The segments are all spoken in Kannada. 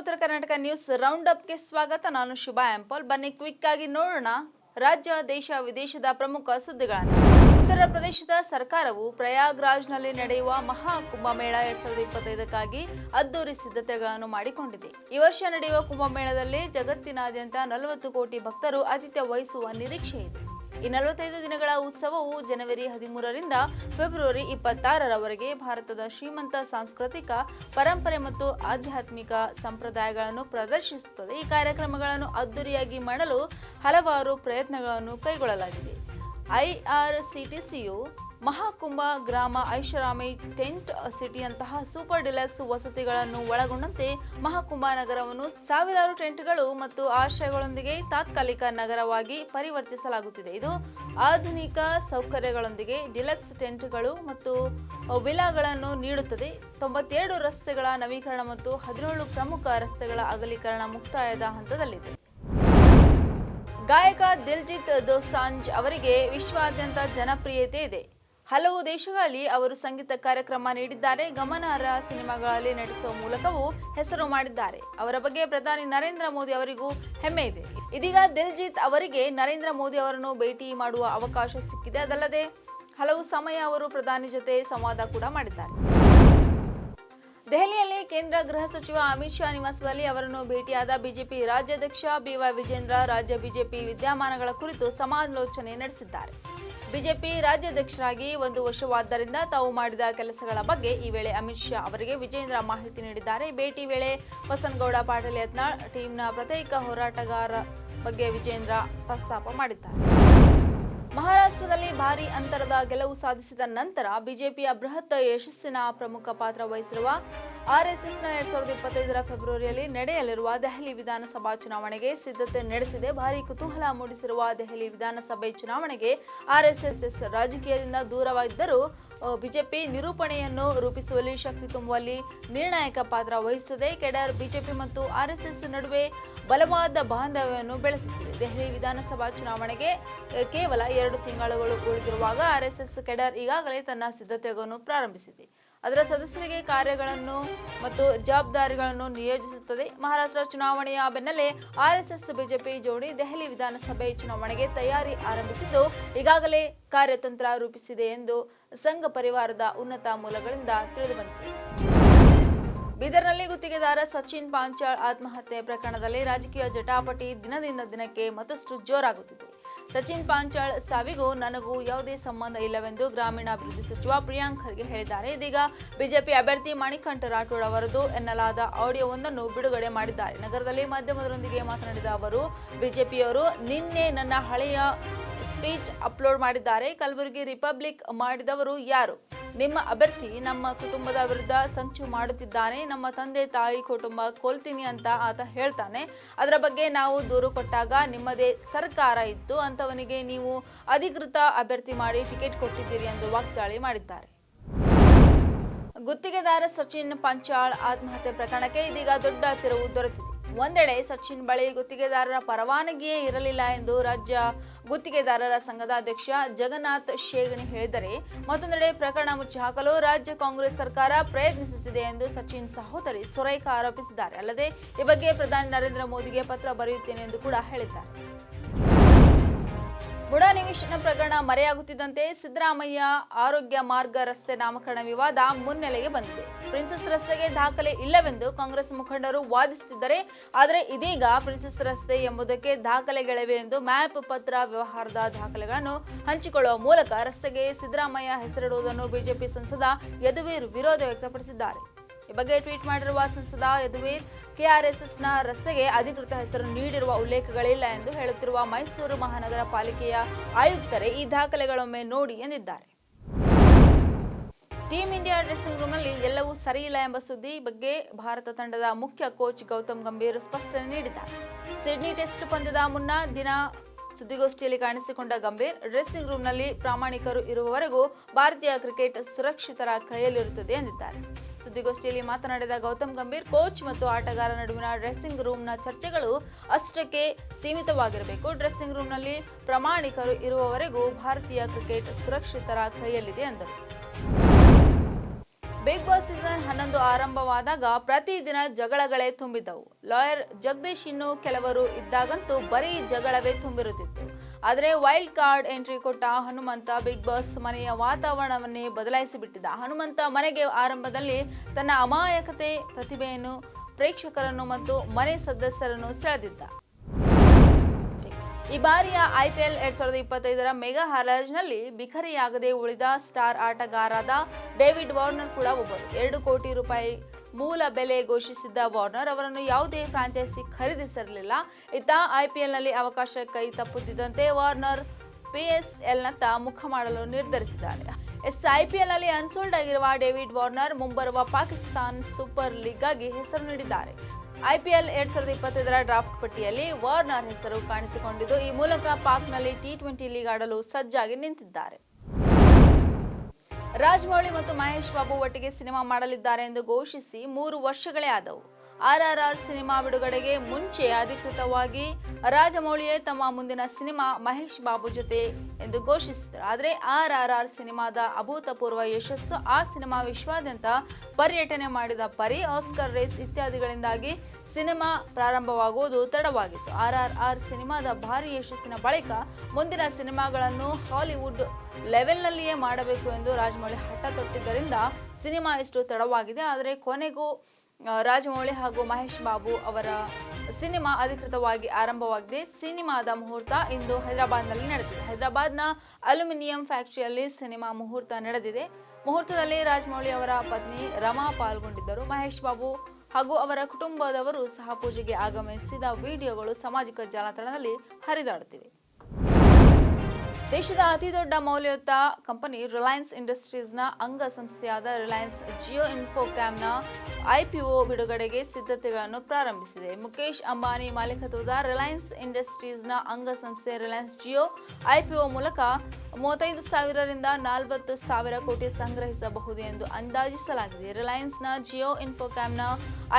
ಉತ್ತರ ಕರ್ನಾಟಕ ನ್ಯೂಸ್ ರೌಂಡ್ ಅಪ್ಗೆ ಸ್ವಾಗತ. ನಾನು ಶುಭಾ ಆಂಪಲ್ ಬನ್ನಿ ಕ್ವಿಕ್ ಆಗಿ ನೋಡೋಣ ರಾಜ್ಯ, ದೇಶ, ವಿದೇಶದ ಪ್ರಮುಖ ಸುದ್ದಿಗಳನ್ನು. ಉತ್ತರ ಪ್ರದೇಶದ ಸರ್ಕಾರವು ಪ್ರಯಾಗ್ರಾಜ್ನಲ್ಲಿ ನಡೆಯುವ ಮಹಾ ಕುಂಭಮೇಳ ಎರಡ್ ಸಾವಿರದ ಇಪ್ಪತ್ತೈದಕ್ಕಾಗಿ ಅದ್ದೂರಿ ಸಿದ್ಧತೆಗಳನ್ನು ಮಾಡಿಕೊಂಡಿದೆ. ಈ ವರ್ಷ ನಡೆಯುವ ಕುಂಭಮೇಳದಲ್ಲಿ ಜಗತ್ತಿನಾದ್ಯಂತ ನಲವತ್ತು ಕೋಟಿ ಭಕ್ತರು ಆತಿಥ್ಯ ವಹಿಸುವ ನಿರೀಕ್ಷೆ ಇದೆ. ಈ ನಲವತ್ತೈದು ದಿನಗಳ ಉತ್ಸವವು ಜನವರಿ ಹದಿಮೂರರಿಂದ ಫೆಬ್ರವರಿ ಇಪ್ಪತ್ತಾರರವರೆಗೆ ಭಾರತದ ಶ್ರೀಮಂತ ಸಾಂಸ್ಕೃತಿಕ, ಪರಂಪರೆ ಮತ್ತು ಆಧ್ಯಾತ್ಮಿಕ ಸಂಪ್ರದಾಯಗಳನ್ನು ಪ್ರದರ್ಶಿಸುತ್ತದೆ. ಈ ಕಾರ್ಯಕ್ರಮಗಳನ್ನು ಅದ್ದೂರಿಯಾಗಿ ಮಾಡಲು ಹಲವಾರು ಪ್ರಯತ್ನಗಳನ್ನು ಕೈಗೊಳ್ಳಲಾಗಿದೆ. ಐಆರ್ಸಿಟಿಸಿಯು ಮಹಾಕುಂಭ ಗ್ರಾಮ ಐಷಾರಾಮಿ ಟೆಂಟ್ ಸಿಟಿಯಂತಹ ಸೂಪರ್ ಡಿಲಕ್ಸ್ ವಸತಿಗಳನ್ನು ಒಳಗೊಂಡಂತೆ ಮಹಾಕುಂಭ ನಗರವನ್ನು ಸಾವಿರಾರು ಟೆಂಟ್ಗಳು ಮತ್ತು ಆಶ್ರಯಗಳೊಂದಿಗೆ ತಾತ್ಕಾಲಿಕ ನಗರವಾಗಿ ಪರಿವರ್ತಿಸಲಾಗುತ್ತಿದೆ. ಇದು ಆಧುನಿಕ ಸೌಕರ್ಯಗಳೊಂದಿಗೆ ಡಿಲಕ್ಸ್ ಟೆಂಟ್ಗಳು ಮತ್ತು ವಿಲಾಗಳನ್ನು ನೀಡುತ್ತದೆ. ತೊಂಬತ್ತೆರಡು ರಸ್ತೆಗಳ ನವೀಕರಣ ಮತ್ತು ಹದಿನೇಳು ಪ್ರಮುಖ ರಸ್ತೆಗಳ ಅಗಲೀಕರಣ ಮುಕ್ತಾಯದ ಹಂತದಲ್ಲಿದೆ. ಗಾಯಕ ದಿಲ್ಜಿತ್ ದೋಸಾಂಜ್ ಅವರಿಗೆ ವಿಶ್ವಾದ್ಯಂತ ಜನಪ್ರಿಯತೆ ಇದೆ. ಹಲವು ದೇಶಗಳಲ್ಲಿ ಅವರು ಸಂಗೀತ ಕಾರ್ಯಕ್ರಮ ನೀಡಿದ್ದಾರೆ. ಗಮನಾರ್ಹ ಸಿನಿಮಾಗಳಲ್ಲಿ ನಟಿಸುವ ಮೂಲಕವೂ ಹೆಸರು ಮಾಡಿದ್ದಾರೆ. ಅವರ ಬಗ್ಗೆ ಪ್ರಧಾನಿ ನರೇಂದ್ರ ಮೋದಿ ಅವರಿಗೂ ಹೆಮ್ಮೆ ಇದೆ. ಇದೀಗ ದಿಲ್ಜಿತ್ ಅವರಿಗೆ ನರೇಂದ್ರ ಮೋದಿ ಅವರನ್ನು ಭೇಟಿ ಮಾಡುವ ಅವಕಾಶ ಸಿಕ್ಕಿದೆ. ಅದಲ್ಲದೆ ಹಲವು ಸಮಯ ಅವರು ಪ್ರಧಾನಿ ಜೊತೆ ಸಂವಾದ ಕೂಡ ಮಾಡಿದ್ದಾರೆ. ದೆಹಲಿಯಲ್ಲಿ ಕೇಂದ್ರ ಗೃಹ ಸಚಿವ ಅಮಿತ್ ಶಾ ನಿವಾಸದಲ್ಲಿ ಅವರನ್ನು ಭೇಟಿಯಾದ ಬಿಜೆಪಿ ರಾಜ್ಯಾಧ್ಯಕ್ಷ ಬಿವೈ ವಿಜೇಂದ್ರ ರಾಜ್ಯ ಬಿಜೆಪಿ ವಿದ್ಯಮಾನಗಳ ಕುರಿತು ಸಮಾಲೋಚನೆ ನಡೆಸಿದ್ದಾರೆ. ಬಿಜೆಪಿ ರಾಜ್ಯಾಧ್ಯಕ್ಷರಾಗಿ ಒಂದು ವರ್ಷವಾದ್ದರಿಂದ ತಾವು ಮಾಡಿದ ಕೆಲಸಗಳ ಬಗ್ಗೆ ಈ ವೇಳೆ ಅಮಿತ್ ಶಾ ಅವರಿಗೆ ವಿಜೇಂದ್ರ ಮಾಹಿತಿ ನೀಡಿದ್ದಾರೆ. ಭೇಟಿ ವೇಳೆ ವಸನಗೌಡ ಪಾಟೀಲ್ ಯತ್ನಾಳ್ ಟೀಮ್ನ ಪ್ರತ್ಯೇಕ ಹೋರಾಟಗಾರ ಬಗ್ಗೆ ವಿಜೇಂದ್ರ ಪ್ರಸ್ತಾಪ ಮಾಡಿದ್ದಾರೆ. ಮಹಾರಾಷ್ಟ್ರದಲ್ಲಿ ಭಾರಿ ಅಂತರದ ಗೆಲುವು ಸಾಧಿಸಿದ ನಂತರ ಬಿಜೆಪಿಯ ಬೃಹತ್ ಯಶಸ್ಸಿನ ಪ್ರಮುಖ ಪಾತ್ರ ವಹಿಸಿರುವ ಆರ್ಎಸ್ಎಸ್ನ ಎರಡ್ ಸಾವಿರದ ಇಪ್ಪತ್ತೈದರ ಫೆಬ್ರವರಿಯಲ್ಲಿ ನಡೆಯಲಿರುವ ದೆಹಲಿ ವಿಧಾನಸಭಾ ಚುನಾವಣೆಗೆ ಸಿದ್ಧತೆ ನಡೆಸಿದೆ. ಭಾರೀ ಕುತೂಹಲ ಮೂಡಿಸಿರುವ ದೆಹಲಿ ವಿಧಾನಸಭೆ ಚುನಾವಣೆಗೆ ಆರ್ಎಸ್ಎಸ್ ರಾಜಕೀಯದಿಂದ ದೂರವಾಗಿದ್ದರೂ ಬಿಜೆಪಿ ನಿರೂಪಣೆಯನ್ನು ರೂಪಿಸುವಲ್ಲಿ ಶಕ್ತಿ ತುಂಬುವಲ್ಲಿ ನಿರ್ಣಾಯಕ ಪಾತ್ರ ವಹಿಸುತ್ತದೆ. ಕೆಡರ್, ಬಿಜೆಪಿ ಮತ್ತು ಆರ್ಎಸ್ಎಸ್ ನಡುವೆ ಬಲವಾದ ಬಾಂಧವ್ಯವನ್ನು ಬೆಳೆಸುತ್ತಿದೆ. ದೆಹಲಿ ವಿಧಾನಸಭಾ ಚುನಾವಣೆಗೆ ಕೇವಲ ಎರಡು ತಿಂಗಳುಗಳು ಉಳಿದಿರುವಾಗ ಆರ್ಎಸ್ಎಸ್ ಕೆಡರ್ ಈಗಾಗಲೇ ತನ್ನ ಸಿದ್ಧತೆಗಳನ್ನು ಪ್ರಾರಂಭಿಸಿದೆ. ಅದರ ಸದಸ್ಯರಿಗೆ ಕಾರ್ಯಗಳನ್ನು ಮತ್ತು ಜವಾಬ್ದಾರಿಗಳನ್ನು ನಿಯೋಜಿಸುತ್ತದೆ. ಮಹಾರಾಷ್ಟ್ರ ಚುನಾವಣೆಯ ಬೆನ್ನಲ್ಲೇ ಆರ್ಎಸ್ಎಸ್ ಬಿಜೆಪಿ ಜೋಡಿ ದೆಹಲಿ ವಿಧಾನಸಭೆ ಚುನಾವಣೆಗೆ ತಯಾರಿ ಆರಂಭಿಸಿದ್ದು, ಈಗಾಗಲೇ ಕಾರ್ಯತಂತ್ರ ರೂಪಿಸಿದೆ ಎಂದು ಸಂಘ ಪರಿವಾರದ ಉನ್ನತ ಮೂಲಗಳಿಂದ ತಿಳಿದುಬಂದಿದೆ. ಬೀದರ್ನಲ್ಲಿ ಗುತ್ತಿಗೆದಾರ ಸಚಿನ್ ಪಾಂಚಾಳ್ ಆತ್ಮಹತ್ಯೆ ಪ್ರಕರಣದಲ್ಲಿ ರಾಜಕೀಯ ಜಟಾಪಟಿ ದಿನದಿಂದ ದಿನಕ್ಕೆ ಮತ್ತಷ್ಟು ಜೋರಾಗುತ್ತಿದೆ. ಸಚಿನ್ ಪಾಂಚಾಳ್ ಸಾವಿಗೂ ನನಗೂ ಯಾವುದೇ ಸಂಬಂಧ ಇಲ್ಲವೆಂದು ಗ್ರಾಮೀಣಾಭಿವೃದ್ಧಿ ಸಚಿವ ಪ್ರಿಯಾಂಕ್ ಖರ್ಗೆ ಹೇಳಿದ್ದಾರೆ. ಇದೀಗ ಬಿಜೆಪಿ ಅಭ್ಯರ್ಥಿ ಮಣಿಕಂಠ ರಾಠೋಡ್ ಅವರದು ಎನ್ನಲಾದ ಆಡಿಯೋವೊಂದನ್ನು ಬಿಡುಗಡೆ ಮಾಡಿದ್ದಾರೆ. ನಗರದಲ್ಲಿ ಮಾಧ್ಯಮದರೊಂದಿಗೆ ಮಾತನಾಡಿದ ಅವರು, ಬಿಜೆಪಿಯವರು ನಿನ್ನೆ ನನ್ನ ಹಳೆಯ ಸ್ಪೀಚ್ ಅಪ್ಲೋಡ್ ಮಾಡಿದ್ದಾರೆ. ಕಲಬುರಗಿ ರಿಪಬ್ಲಿಕ್ ಮಾಡಿದವರು ಯಾರು? ನಿಮ್ಮ ಅಭ್ಯರ್ಥಿ ನಮ್ಮ ಕುಟುಂಬದ ವಿರುದ್ಧ ಸಂಚು ಮಾಡುತ್ತಿದ್ದಾನೆ, ನಮ್ಮ ತಂದೆ ತಾಯಿ ಕುಟುಂಬ ಕೊಲ್ತೀನಿ ಅಂತ ಆತ ಹೇಳ್ತಾನೆ. ಅದರ ಬಗ್ಗೆ ನಾವು ದೂರು ಕೊಟ್ಟಾಗ ನಿಮ್ಮದೇ ಸರ್ಕಾರ ಇತ್ತು ಅಂತವನಿಗೆ ನೀವು ಅಧಿಕೃತ ಅಭ್ಯರ್ಥಿ ಮಾಡಿ ಟಿಕೆಟ್ ಕೊಟ್ಟಿದ್ದೀರಿ ಎಂದು ವಾಗ್ದಾಳಿ ಮಾಡಿದ್ದಾರೆ. ಗುತ್ತಿಗೆದಾರ ಸಚಿನ್ ಪಂಚಾಳ್ ಆತ್ಮಹತ್ಯೆ ಪ್ರಕರಣಕ್ಕೆ ಇದೀಗ ದೊಡ್ಡ ತಿರುವು ದೊರೆತಿದೆ. ಒಂದೆಡೆ ಸಚಿನ್ ಬಳಿ ಗುತ್ತಿಗೆದಾರರ ಪರವಾನಗಿಯೇ ಇರಲಿಲ್ಲ ಎಂದು ರಾಜ್ಯ ಗುತ್ತಿಗೆದಾರರ ಸಂಘದ ಅಧ್ಯಕ್ಷ ಜಗನ್ನಾಥ್ ಶೇಗಣಿ ಹೇಳಿದರೆ ಮತ್ತೊಂದೆಡೆ ಪ್ರಕರಣ ಮುಚ್ಚಿಹಾಕಲು ರಾಜ್ಯ ಕಾಂಗ್ರೆಸ್ ಸರ್ಕಾರ ಪ್ರಯತ್ನಿಸುತ್ತಿದೆ ಎಂದು ಸಚಿನ್ ಸಹೋದರಿ ಸುರೇಖಾ ಆರೋಪಿಸಿದ್ದಾರೆ. ಅಲ್ಲದೆ ಈ ಬಗ್ಗೆ ಪ್ರಧಾನಿ ನರೇಂದ್ರ ಮೋದಿಗೆ ಪತ್ರ ಬರೆಯುತ್ತೇನೆ ಎಂದು ಕೂಡ ಹೇಳಿದ್ದಾರೆ. ಬುಡ ನಿವೇಶನ ಪ್ರಕರಣ ಮರೆಯಾಗುತ್ತಿದ್ದಂತೆ ಸಿದ್ದರಾಮಯ್ಯ ಆರೋಗ್ಯ ಮಾರ್ಗ ರಸ್ತೆ ನಾಮಕರಣ ವಿವಾದ ಮುನ್ನೆಲೆಗೆ ಬಂದಿದೆ. ಪ್ರಿನ್ಸೆಸ್ ರಸ್ತೆಗೆ ದಾಖಲೆ ಇಲ್ಲವೆಂದು ಕಾಂಗ್ರೆಸ್ ಮುಖಂಡರು ವಾದಿಸುತ್ತಿದ್ದರೆ. ಆದರೆ ಇದೀಗ ಪ್ರಿನ್ಸೆಸ್ ರಸ್ತೆ ಎಂಬುದಕ್ಕೆ ದಾಖಲೆಗಳಿವೆ ಎಂದು ಮ್ಯಾಪ್ ಪತ್ರ ವ್ಯವಹಾರದ ದಾಖಲೆಗಳನ್ನು ಹಂಚಿಕೊಳ್ಳುವ ಮೂಲಕ ರಸ್ತೆಗೆ ಸಿದ್ದರಾಮಯ್ಯ ಹೆಸರಿಡುವುದನ್ನು ಬಿಜೆಪಿ ಸಂಸದ ಯದುವೀರ್ ವಿರೋಧ ವ್ಯಕ್ತಪಡಿಸಿದ್ದಾರೆ. ಈ ಬಗ್ಗೆ ಟ್ವೀಟ್ ಮಾಡಿರುವ ಸಂಸದ ಯದುವೀರ್, ಕೆಆರ್ಎಸ್ಎಸ್ನ ರಸ್ತೆಗೆ ಅಧಿಕೃತ ಹೆಸರು ನೀಡಿರುವ ಉಲ್ಲೇಖಗಳಿಲ್ಲ ಎಂದು ಹೇಳುತ್ತಿರುವ ಮೈಸೂರು ಮಹಾನಗರ ಪಾಲಿಕೆಯ ಆಯುಕ್ತರೇ ಈ ದಾಖಲೆಗಳೊಮ್ಮೆ ನೋಡಿ ಎಂದಿದ್ದಾರೆ. ಟೀಂ ಇಂಡಿಯಾ ಡ್ರೆಸ್ಸಿಂಗ್ ರೂಮ್ನಲ್ಲಿ ಎಲ್ಲವೂ ಸರಿಯಿಲ್ಲ ಎಂಬ ಸುದ್ದಿ ಬಗ್ಗೆ ಭಾರತ ತಂಡದ ಮುಖ್ಯ ಕೋಚ್ ಗೌತಮ್ ಗಂಭೀರ್ ಸ್ಪಷ್ಟನೆ ನೀಡಿದ್ದಾರೆ. ಸಿಡ್ನಿ ಟೆಸ್ಟ್ ಪಂದ್ಯದ ಮುನ್ನ ದಿನ ಸುದ್ದಿಗೋಷ್ಠಿಯಲ್ಲಿ ಕಾಣಿಸಿಕೊಂಡ ಗಂಭೀರ್, ಡ್ರೆಸ್ಸಿಂಗ್ ರೂಮ್ನಲ್ಲಿ ಪ್ರಾಮಾಣಿಕರು ಇರುವವರೆಗೂ ಭಾರತೀಯ ಕ್ರಿಕೆಟ್ ಸುರಕ್ಷಿತರ ಕೈಯಲ್ಲಿರುತ್ತದೆ ಎಂದಿದ್ದಾರೆ. ಸುದ್ದಿಗೋಷ್ಠಿಯಲ್ಲಿ ಮಾತನಾಡಿದ ಗೌತಮ್ ಗಂಭೀರ್, ಕೋಚ್ ಮತ್ತು ಆಟಗಾರ ನಡುವಿನ ಡ್ರೆಸ್ಸಿಂಗ್ ರೂಮ್ನ ಚರ್ಚೆಗಳು ಅಷ್ಟಕ್ಕೆ ಸೀಮಿತವಾಗಿರಬೇಕು. ಡ್ರೆಸ್ಸಿಂಗ್ ರೂಮ್ನಲ್ಲಿ ಪ್ರಾಮಾಣಿಕರು ಇರುವವರೆಗೂ ಭಾರತೀಯ ಕ್ರಿಕೆಟ್ ಸುರಕ್ಷಿತರ ಕೈಯಲ್ಲಿದೆ ಎಂದರು. ಬಿಗ್ ಬಾಸ್ ಸೀಸನ್ ಹನ್ನೊಂದು ಆರಂಭವಾದಾಗ ಪ್ರತಿದಿನ ಜಗಳಗಳೇ ತುಂಬಿದ್ದವು. ಲಾಯರ್ ಜಗದೀಶ್ ಇನ್ನು ಕೆಲವರು ಇದ್ದಾಗಂತೂ ಬರೀ ಜಗಳವೇ ತುಂಬಿರುತ್ತಿತ್ತು. ಆದರೆ ವೈಲ್ಡ್ ಕಾರ್ಡ್ ಎಂಟ್ರಿ ಕೊಟ್ಟ ಹನುಮಂತ ಬಿಗ್ ಬಾಸ್ ಮನೆಯ ವಾತಾವರಣವನ್ನೇ ಬದಲಾಯಿಸಿಬಿಟ್ಟಿದ್ದ ಹನುಮಂತ ಮನೆಗೆ ಆರಂಭದಲ್ಲಿ ತನ್ನ ಅಮಾಯಕತೆ, ಪ್ರತಿಭೆಯನ್ನು ಪ್ರೇಕ್ಷಕರನ್ನು ಮತ್ತು ಮನೆ ಸದಸ್ಯರನ್ನು ಸೆಳೆದಿದ್ದ. ಈ ಬಾರಿಯ ಐಪಿಎಲ್ ಎರಡ್ ಸಾವಿರದ ಇಪ್ಪತ್ತೈದರ ಮೆಗಾ ಹರಾಜ್ನಲ್ಲಿ ಬಿಖರಿಯಾಗದೆ ಉಳಿದ ಸ್ಟಾರ್ ಆಟಗಾರರಾದ ಡೇವಿಡ್ ವಾರ್ನರ್ ಕೂಡ ಒಬ್ಬರು. ಎರಡು ಕೋಟಿ ರೂಪಾಯಿ ಮೂಲ ಬೆಲೆ ಘೋಷಿಸಿದ್ದ ವಾರ್ನರ್ ಅವರನ್ನು ಯಾವುದೇ ಫ್ರಾಂಚೈಸಿ ಖರೀದಿಸಿರಲಿಲ್ಲ. ಇತ್ತ ಐಪಿಎಲ್ನಲ್ಲಿ ಅವಕಾಶ ಕೈ ತಪ್ಪುತ್ತಿದ್ದಂತೆ ವಾರ್ನರ್ ಪಿಎಸ್ಎಲ್ನತ್ತ ಮುಖ ಮಾಡಲು ನಿರ್ಧರಿಸಿದ್ದಾರೆ. ಎಸ್ ಐಪಿಎಲ್ನಲ್ಲಿ ಅನ್ಸೋಲ್ಡ್ ಆಗಿರುವ ಡೇವಿಡ್ ವಾರ್ನರ್ ಮುಂಬರುವ ಪಾಕಿಸ್ತಾನ್ ಸೂಪರ್ ಲೀಗ್ಗಾಗಿ ಹೆಸರು ನೀಡಿದ್ದಾರೆ. ಐಪಿಎಲ್ ಎರಡ್ ಸಾವಿರದ ಇಪ್ಪತ್ತೈದರ ಡ್ರಾಫ್ಟ್ ಪಟ್ಟಿಯಲ್ಲಿ ವಾರ್ನರ್ ಹೆಸರು ಕಾಣಿಸಿಕೊಂಡಿದ್ದು, ಈ ಮೂಲಕ ಪಾಕ್ನಲ್ಲಿ ಟಿ ಟ್ವೆಂಟಿ ಲೀಗ್ ಆಡಲು ಸಜ್ಜಾಗಿ ನಿಂತಿದ್ದಾರೆ. ರಾಜಮೌಳಿ ಮತ್ತು ಮಹೇಶ್ ಬಾಬು ಒಟ್ಟಿಗೆ ಸಿನಿಮಾ ಮಾಡಲಿದ್ದಾರೆ ಎಂದು ಘೋಷಿಸಿ ಮೂರು ವರ್ಷಗಳೇ ಆದವು. ಆರ್ಆರ್ಆರ್ ಸಿನಿಮಾ ಬಿಡುಗಡೆಗೆ ಮುಂಚೆ ಅಧಿಕೃತವಾಗಿ ರಾಜಮೌಳಿಯೇ ತಮ್ಮ ಮುಂದಿನ ಸಿನಿಮಾ ಮಹೇಶ್ ಬಾಬು ಜೊತೆ ಎಂದು ಘೋಷಿಸಿದರು. ಆದರೆ ಆರ್ಆರ್ಆರ್ ಸಿನಿಮಾದ ಅಭೂತಪೂರ್ವ ಯಶಸ್ಸು ಆ ಸಿನಿಮಾ ವಿಶ್ವಾದ್ಯಂತ ಪರ್ಯಟನೆ ಮಾಡಿದ ಪರಿ ಆಸ್ಕರ್ ರೇಸ್ ಇತ್ಯಾದಿಗಳಿಂದಾಗಿ ಸಿನಿಮಾ ಪ್ರಾರಂಭವಾಗುವುದು ತಡವಾಗಿತ್ತು. ಆರ್ಆರ್ಆರ್ ಸಿನಿಮಾದ ಭಾರಿ ಯಶಸ್ಸಿನ ಬಳಿಕ ಮುಂದಿನ ಸಿನಿಮಾಗಳನ್ನು ಹಾಲಿವುಡ್ ಲೆವೆಲ್ನಲ್ಲಿಯೇ ಮಾಡಬೇಕು ಎಂದು ರಾಜಮೌಳಿ ಹಠ ತೊಟ್ಟಿದ್ದರಿಂದ ಸಿನಿಮಾ ಇಷ್ಟು ತಡವಾಗಿದೆ. ಆದರೆ ಕೊನೆಗೂ ರಾಜಮೌಳಿ ಹಾಗೂ ಮಹೇಶ್ ಬಾಬು ಅವರ ಸಿನಿಮಾ ಅಧಿಕೃತವಾಗಿ ಆರಂಭವಾಗಿದೆ. ಸಿನಿಮಾದ ಮುಹೂರ್ತ ಇಂದು ಹೈದರಾಬಾದ್ನಲ್ಲಿ ನಡೆದಿದೆ. ಹೈದರಾಬಾದ್ನ ಅಲ್ಯೂಮಿನಿಯಂ ಫ್ಯಾಕ್ಟರಿಯಲ್ಲಿ ಸಿನಿಮಾ ಮುಹೂರ್ತ ನಡೆದಿದೆ. ಮುಹೂರ್ತದಲ್ಲಿ ರಾಜಮೌಳಿ ಅವರ ಪತ್ನಿ ರಮಾ ಪಾಲ್ಗೊಂಡಿದ್ದರು. ಮಹೇಶ್ ಬಾಬು ಹಾಗೂ ಅವರ ಕುಟುಂಬದವರು ಸಹ ಪೂಜೆಗೆ ಆಗಮಿಸಿದ ವಿಡಿಯೋಗಳು ಸಾಮಾಜಿಕ ಜಾಲತಾಣದಲ್ಲಿ ಹರಿದಾಡುತ್ತಿವೆ. ದೇಶದ ಅತಿದೊಡ್ಡ ಮೌಲ್ಯಯುತ ಕಂಪನಿ ರಿಲಯನ್ಸ್ ಇಂಡಸ್ಟ್ರೀಸ್ನ ಅಂಗಸಂಸ್ಥೆಯಾದ ರಿಲಯನ್ಸ್ ಜಿಯೋ ಇನ್ಫೋಕ್ಯಾಮ್ನ ಐಪಿಒ ಬಿಡುಗಡೆಗೆ ಸಿದ್ಧತೆಗಳನ್ನು ಪ್ರಾರಂಭಿಸಿದೆ. ಮುಖೇಶ್ ಅಂಬಾನಿ ಮಾಲೀಕತ್ವದ ರಿಲಯನ್ಸ್ ಇಂಡಸ್ಟ್ರೀಸ್ನ ಅಂಗಸಂಸ್ಥೆ ರಿಲಯನ್ಸ್ ಜಿಯೋ ಐಪಿಒ ಮೂಲಕ ಮೂವತ್ತೈದು ಸಾವಿರರಿಂದ ನಲವತ್ತು ಸಾವಿರ ಕೋಟಿ ಸಂಗ್ರಹಿಸಬಹುದು ಎಂದು ಅಂದಾಜಿಸಲಾಗಿದೆ. ರಿಲಯನ್ಸ್ನ ಜಿಯೋ ಇನ್ಫೋಕ್ಯಾಮ್ನ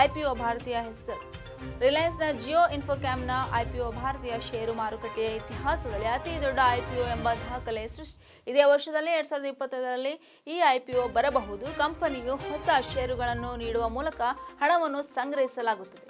ಐಪಿಒ ಭಾರತೀಯ ಹೆಸರು ರಿಲಯನ್ಸ್ನ ಜಿಯೋ ಇನ್ಫೋಕ್ಯಾಮ್ನ ಐಪಿಒ ಭಾರತೀಯ ಷೇರು ಮಾರುಕಟ್ಟೆಯ ಇತಿಹಾಸದಲ್ಲಿ ಅತಿ ದೊಡ್ಡ ಐಪಿಒ ಎಂಬ ದಾಖಲೆ ಸೃಷ್ಟಿ ಇದೇ ವರ್ಷದಲ್ಲಿ ಎರಡ್ ಸಾವಿರದ ಇಪ್ಪತ್ತೈದರಲ್ಲಿ ಈ ಐಪಿಒ ಬರಬಹುದು. ಕಂಪನಿಯು ಹೊಸ ಷೇರುಗಳನ್ನು ನೀಡುವ ಮೂಲಕ ಹಣವನ್ನು ಸಂಗ್ರಹಿಸಲಾಗುತ್ತದೆ.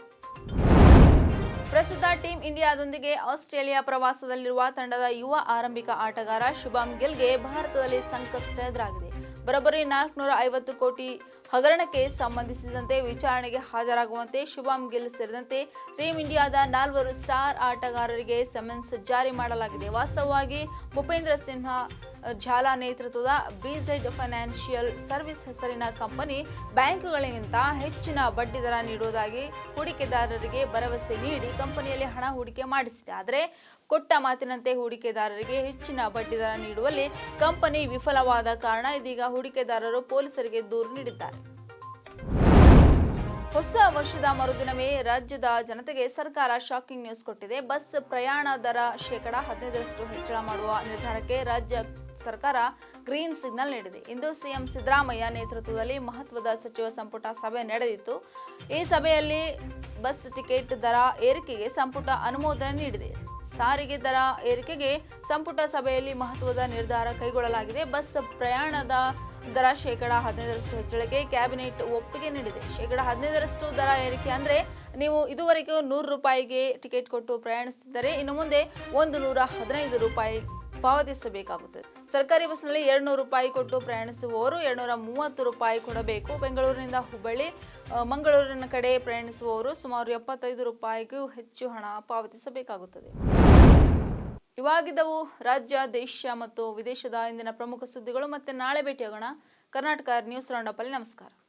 ಪ್ರಸ್ತುತ ಟೀಂ ಇಂಡಿಯಾದೊಂದಿಗೆ ಆಸ್ಟ್ರೇಲಿಯಾ ಪ್ರವಾಸದಲ್ಲಿರುವ ತಂಡದ ಯುವ ಆರಂಭಿಕ ಆಟಗಾರ ಶುಭಂ ಗಿಲ್ಗೆ ಭಾರತದಲ್ಲಿ ಸಂಕಷ್ಟ ಎದುರಾಗಿದೆ. ಬರೋಬ್ಬರಿ ನಾಲ್ಕುನೂರ ಐವತ್ತು ಕೋಟಿ ಹಗರಣಕ್ಕೆ ಸಂಬಂಧಿಸಿದಂತೆ ವಿಚಾರಣೆಗೆ ಹಾಜರಾಗುವಂತೆ ಶುಭಂ ಗಿಲ್ ಸೇರಿದಂತೆ ಟೀಂ ಇಂಡಿಯಾದ ನಾಲ್ವರು ಸ್ಟಾರ್ ಆಟಗಾರರಿಗೆ ಸಮನ್ಸ್ ಜಾರಿ ಮಾಡಲಾಗಿದೆ. ವಾಸ್ತವವಾಗಿ ಭೂಪೇಂದ್ರ ಸಿನ್ಹಾ, ಝಾಲಾ ನೇತೃತ್ವದ ಬಿಝೆಡ್ ಫೈನಾನ್ಷಿಯಲ್ ಸರ್ವಿಸ್ ಹೆಸರಿನ ಕಂಪನಿ ಬ್ಯಾಂಕುಗಳಿಗಿಂತ ಹೆಚ್ಚಿನ ಬಡ್ಡಿ ದರ ನೀಡುವುದಾಗಿ ಹೂಡಿಕೆದಾರರಿಗೆ ಭರವಸೆ ನೀಡಿ ಕಂಪನಿಯಲ್ಲಿ ಹಣ ಹೂಡಿಕೆ ಮಾಡಿಸಿದೆ. ಆದರೆ ಕೊಟ್ಟ ಮಾತಿನಂತೆ ಹೂಡಿಕೆದಾರರಿಗೆ ಹೆಚ್ಚಿನ ಬಡ್ಡಿ ದರ ನೀಡುವಲ್ಲಿ ಕಂಪನಿ ವಿಫಲವಾದ ಕಾರಣ ಇದೀಗ ಹೂಡಿಕೆದಾರರು ಪೊಲೀಸರಿಗೆ ದೂರು ನೀಡಿದ್ದಾರೆ. ಹೊಸ ವರ್ಷದ ಮರುದಿನವೇ ರಾಜ್ಯದ ಜನತೆಗೆ ಸರ್ಕಾರ ಶಾಕಿಂಗ್ ನ್ಯೂಸ್ ಕೊಟ್ಟಿದೆ. ಬಸ್ ಪ್ರಯಾಣ ದರ ಶೇಕಡ ಹದಿನೈದರಷ್ಟು ಹೆಚ್ಚಳ ಮಾಡುವ ನಿರ್ಧಾರಕ್ಕೆ ರಾಜ್ಯ ಸರ್ಕಾರ ಗ್ರೀನ್ ಸಿಗ್ನಲ್ ನೀಡಿದೆ. ಇಂದು ಸಿಎಂ ಸಿದ್ದರಾಮಯ್ಯ ನೇತೃತ್ವದಲ್ಲಿ ಮಹತ್ವದ ಸಚಿವ ಸಂಪುಟ ಸಭೆ ನಡೆದಿತ್ತು. ಈ ಸಭೆಯಲ್ಲಿ ಬಸ್ ಟಿಕೆಟ್ ದರ ಏರಿಕೆಗೆ ಸಂಪುಟ ಅನುಮೋದನೆ ನೀಡಿದೆ. ಸಾರಿಗೆ ದರ ಏರಿಕೆಗೆ ಸಂಪುಟ ಸಭೆಯಲ್ಲಿ ಮಹತ್ವದ ನಿರ್ಧಾರ ಕೈಗೊಳ್ಳಲಾಗಿದೆ. ಬಸ್ ಪ್ರಯಾಣದ ದರ ಶೇಕಡ ಹದಿನೈದರಷ್ಟು ಹೆಚ್ಚಳಕ್ಕೆ ಕ್ಯಾಬಿನೆಟ್ ಒಪ್ಪಿಗೆ ನೀಡಿದೆ. ಶೇಕಡ ಹದಿನೈದರಷ್ಟು ದರ ಏರಿಕೆ ಅಂದರೆ ನೀವು ಇದುವರೆಗೂ ನೂರು ರೂಪಾಯಿಗೆ ಟಿಕೆಟ್ ಕೊಟ್ಟು ಪ್ರಯಾಣಿಸುತ್ತಿದ್ದರೆ ಇನ್ನು ಮುಂದೆ ಒಂದು ನೂರ ಹದಿನೈದು ರೂಪಾಯಿ ಪಾವತಿಸಬೇಕಾಗುತ್ತದೆ. ಸರ್ಕಾರಿ ಬಸ್ನಲ್ಲಿ ಎರಡ್ನೂರು ರೂಪಾಯಿ ಕೊಟ್ಟು ಪ್ರಯಾಣಿಸುವವರು ಎರಡ್ನೂರ ಮೂವತ್ತು ರೂಪಾಯಿ ಕೊಡಬೇಕು. ಬೆಂಗಳೂರಿನಿಂದ ಹುಬ್ಬಳ್ಳಿ ಮಂಗಳೂರಿನ ಕಡೆ ಪ್ರಯಾಣಿಸುವವರು ಸುಮಾರು ಎಪ್ಪತ್ತೈದು ರೂಪಾಯಿಗೂ ಹೆಚ್ಚು ಹಣ ಪಾವತಿಸಬೇಕಾಗುತ್ತದೆ. ಇವಾಗಿದ್ದವು ರಾಜ್ಯ, ದೇಶ ಮತ್ತು ವಿದೇಶದ ಇಂದಿನ ಪ್ರಮುಖ ಸುದ್ದಿಗಳು. ಮತ್ತೆ ನಾಳೆ ಭೇಟಿಯಾಗೋಣ. ಕರ್ನಾಟಕ ನ್ಯೂಸ್ ರೌಂಡಪ್ಪಲ್ಲಿ ನಮಸ್ಕಾರ.